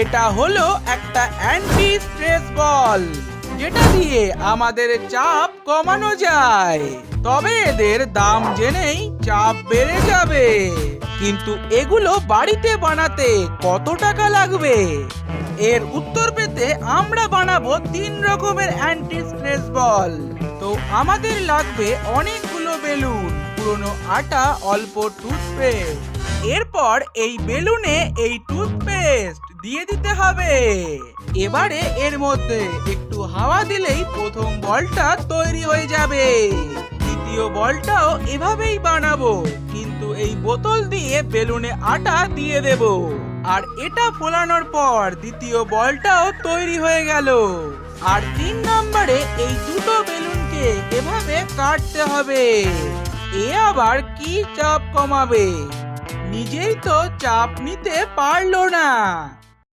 এটা হলো একটা অ্যান্টি স্ট্রেস বল যেটা দিয়ে আমাদের চাপ কমানো যায়। তবে এদের দাম জেনেই চাপ বেড়ে যাবে। কিন্তু এগুলো বাড়িতে বানাতে কত টাকা লাগবে? এর উত্তর পেতে আমরা বানাবো তিন রকমের অ্যান্টি স্ট্রেস বল তো আমাদের লাগবে অনেকগুলো বেলুন, পুরনো আটা, অল্প টুথপেস্ট এরপর এই বেলুনে এই টুথপেস্ট দিয়ে দিতে হবে। এবারে এর মধ্যে একটু হাওয়া দিলেই প্রথম বলটা তৈরি হয়ে যাবে। দ্বিতীয় বলটাও এভাবেই বানাবো, কিন্তু এই বোতল দিয়ে বেলুনে আটা দিয়ে দেব। আর এটা ফোলানোর পর দ্বিতীয় বলটাও তৈরি হয়ে গেল। আর তিন নম্বরে এই দুটো বেলুনকে এভাবে কাটতে হবে। এ আবার কি চাপ কমাবে? নিজেই তো চাপ নিতে পারল না।